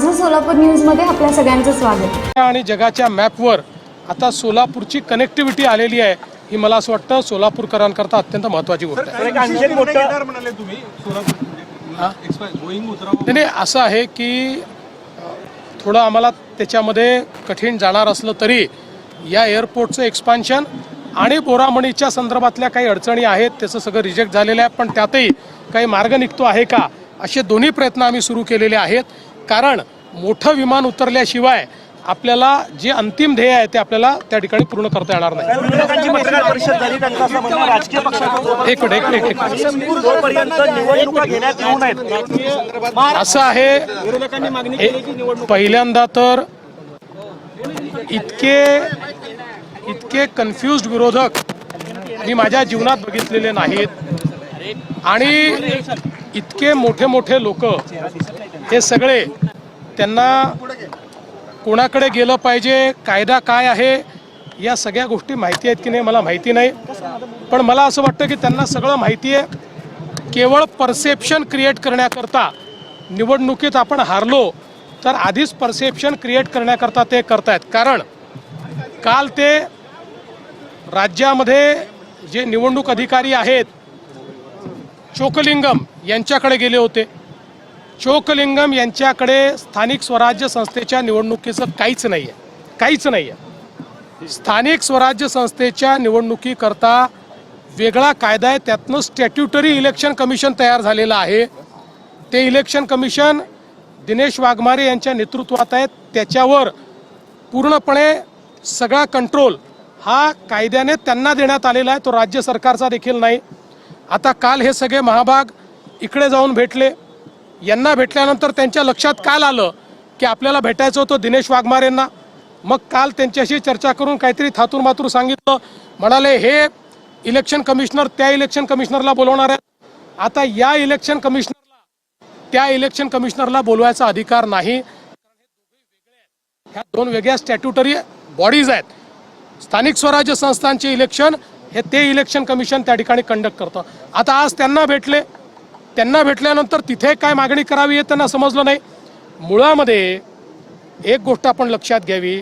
माझं सोलापूर न्यूजमध्ये आपल्या सगळ्यांचं स्वागत. आणि जगाच्या मॅपवर आता सोलापूरची कनेक्टिव्हिटी आलेली आहे. ही मला असं वाटतं सोलापूरकरांकरता अत्यंत महत्त्वाची गोष्ट आहे. एक आणखी मोठं म्हणाले तुम्ही सोलापूर गोईंग उतरा नाही नाही, असं आहे की थोडं आम्हाला त्याच्यामध्ये कठीण जाणार असलं तरी या एअरपोर्टचं एक्सपान्शन आणि बोरामणीच्या संदर्भातल्या काही अडचणी आहेत त्याचं सगळं रिजेक्ट झालेलं आहे. पण त्यातही काही मार्ग निघतो आहे का असे दोन्ही प्रयत्न आम्ही सुरू केलेले आहेत. कारण मोठं विमान उतरल्याशिवाय आपल्याला जे अंतिम ध्येय आहे ते आपल्याला त्या ठिकाणी पूर्ण करता येणार नाही. असं आहे, एक मिनिट एक मिनिट असं पहिल्यांदा तर इतके इतके कन्फ्युज्ड विरोधक मी माझ्या जीवनात बघितलेले नाहीत. आणि इतके मोठे मोठे लोक हे सगळे त्यांना कोणाकडे गेलं पाहिजे कायदा काय आहे या सगळ्या गोष्टी माहिती आहेत की नाही मला माहिती नाही. पण मला असं वाटतं की त्यांना सगळं माहिती आहे. केवळ परसेप्शन क्रिएट करण्याकरता निवडणुकीत आपण हारलो तर आधीच परसेप्शन क्रिएट करण्याकरता ते करतायत. कारण काल ते राज्यामध्ये जे निवडणूक अधिकारी आहेत चोकलिंगम यांच्याकडे गेले होते. चोकलिंगम यांच्याकडे स्थानिक स्वराज्य संस्थेच्या निवडणुकीचं काहीच नाही आहे काहीच नाही आहे स्थानिक स्वराज्य संस्थेच्या निवडणुकीकरता वेगळा कायदा आहे. त्यातनं स्टॅट्युटरी इलेक्शन कमिशन तयार झालेलं आहे. ते इलेक्शन कमिशन दिनेश वाघमारे यांच्या नेतृत्वात आहेत. त्याच्यावर पूर्णपणे सगळा कंट्रोल हा कायद्याने त्यांना देण्यात आलेला आहे. तो राज्य सरकारचा देखील नाही. आता काल हे सगळे महाभाग इकडे जाऊन भेटले. यांना भेटल्यानंतर त्यांच्या लक्षात काल आलं की आपल्याला भेटायचं होतं दिनेश वाघमारेंना मग काल त्यांच्याशी चर्चा करून काहीतरी थातूर मातूर सांगितलं. म्हणाले हे इलेक्शन कमिशनर त्या इलेक्शन कमिशनरला बोलवणार आहेत. आता या इलेक्शन कमिशनरला त्या इलेक्शन कमिशनरला बोलवायचा अधिकार नाही. ह्या दोन वेगळ्या स्टॅट्युटरी बॉडीज आहेत. स्थानिक स्वराज्य संस्थांचे इलेक्शन हे ते इलेक्शन कमिशन त्या ठिकाणी कंडक्ट करतं. आता आज त्यांना भेटले त्यांना भेटल्यानंतर तिथे काय मागणी करावी हे त्यांना समजलं नाही. मुळामध्ये एक गोष्ट आपण लक्षात घ्यावी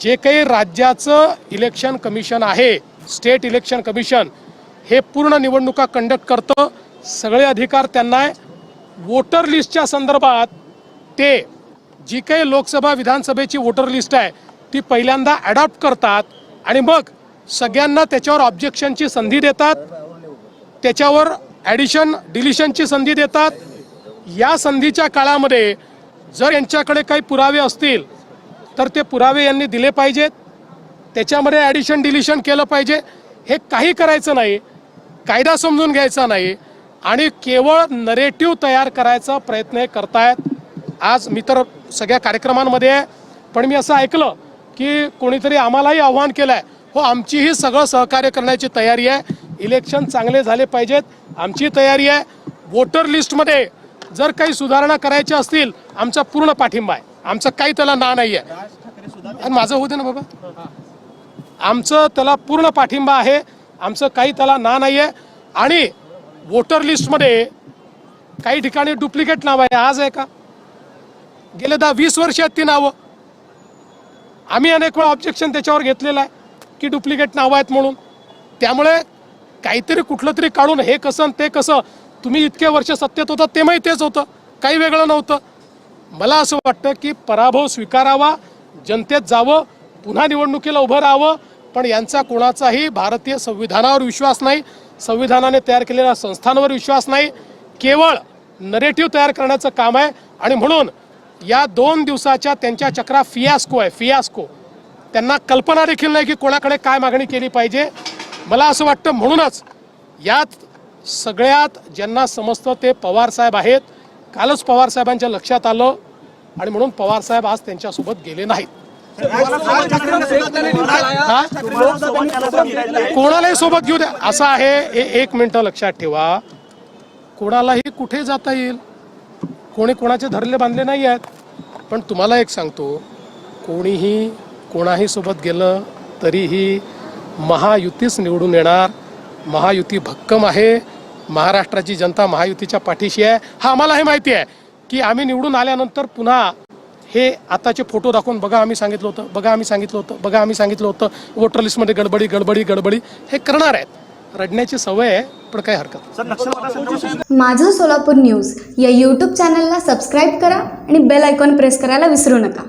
जे काही राज्याचं इलेक्शन कमिशन आहे स्टेट इलेक्शन कमिशन हे पूर्ण निवडणुका कंडक्ट करतं. सगळे अधिकार त्यांना आहे. वोटर लिस्टच्या संदर्भात ते जी काही लोकसभा विधानसभेची वोटर लिस्ट आहे ती पहिल्यांदा ॲडॉप्ट करतात आणि मग सगळ्यांना त्याच्यावर ऑब्जेक्शनची संधी देतात. त्याच्यावर ॲडिशन डिलिशनची संधी देतात. या संधीच्या काळामध्ये जर यांच्याकडे काही पुरावे असतील तर ते पुरावे यांनी दिले पाहिजेत. त्याच्यामध्ये ॲडिशन डिलिशन केलं पाहिजे. हे काही करायचं नाही कायदा समजून घ्यायचा नाही आणि केवळ नरेटिव्ह तयार करायचा प्रयत्न हे करतायत. आज मी तर सगळ्या कार्यक्रमांमध्ये आहे पण मी असं ऐकलं की कोणीतरी आम्हालाही आव्हान केलं आहे हो आमचीही सगळं सहकार्य करण्याची तयारी आहे. इलेक्शन चांगले झाले पाहिजेत. आमची तयारी आहे. वोटर लिस्टमध्ये जर काही सुधारणा करायच्या असतील आमचा पूर्ण पाठिंबा आहे. आमचं काही त्याला ना नाही आहे आणि माझं दे ना बाबा. आमचं त्याला पूर्ण पाठिंबा आहे. आमचं काही त्याला ना नाही आहे आणि वोटर लिस्टमध्ये काही ठिकाणी डुप्लिकेट नाव आहे. आज आहे का? गेले दहा वीस वर्ष आहेत ती नावं. आम्ही अनेक वेळा ऑब्जेक्शन त्याच्यावर घेतलेलं आहे. की डुप्लिकेट नावं आहेत म्हणून. त्यामुळे काहीतरी कुठलं तरी काढून हे कसं आणि ते कसं तुम्ही इतके वर्ष सत्तेत होता ते माहिती तेच होतं. काही वेगळं नव्हतं. मला असं वाटतं की पराभव स्वीकारावा जनतेत जावं पुन्हा निवडणुकीला उभं राहावं पण यांचा कोणाचाही भारतीय संविधानावर विश्वास नाही संविधानाने तयार केलेल्या संस्थांवर विश्वास नाही केवळ नरेटिव्ह तयार करण्याचं काम आहे. आणि म्हणून या दोन दिवसाच्या त्यांच्या चक्रा फियास्को आहे फियास्को. त्यांना कल्पना देखील नाही की कोणाकडे काय मागणी केली पाहिजे. मला असं वाटतं म्हणूनच यात सगळ्यात ज्यांना समजतं ते पवारसाहेब आहेत. कालच पवारसाहेबांच्या लक्षात आलं आणि म्हणून पवारसाहेब आज त्यांच्यासोबत गेले नाहीत. कोणालाही सोबत घेऊ द्या. असं आहे. हे एक मिनटं लक्षात ठेवा. कोणालाही कुठे जाता येईल? कोणी कोणाचे धरले बांधले नाही आहेत. पण तुम्हाला एक सांगतो. कोणीही कोणाही सोबत गेलं तरीही महायुतीच निवडून येणार. महायुती भक्कम आहे. महाराष्ट्राची जनता महायुतीच्या पाठीशी आहे. हा आम्हालाही माहिती आहे की आम्ही निवडून आल्यानंतर पुन्हा हे आताचे फोटो दाखवून बघा आम्ही सांगितलं होतं बघा आम्ही सांगितलं होतं बघा आम्ही सांगितलं होतं. वोटर लिस्टमध्ये गडबडी गडबडी गडबडी हे करणार आहेत. रडण्याची सवय आहे पण काही हरकत माझं सोलापूर न्यूज या यूट्यूब चॅनलला सबस्क्राईब करा आणि बेल आयकॉन प्रेस करायला विसरू नका.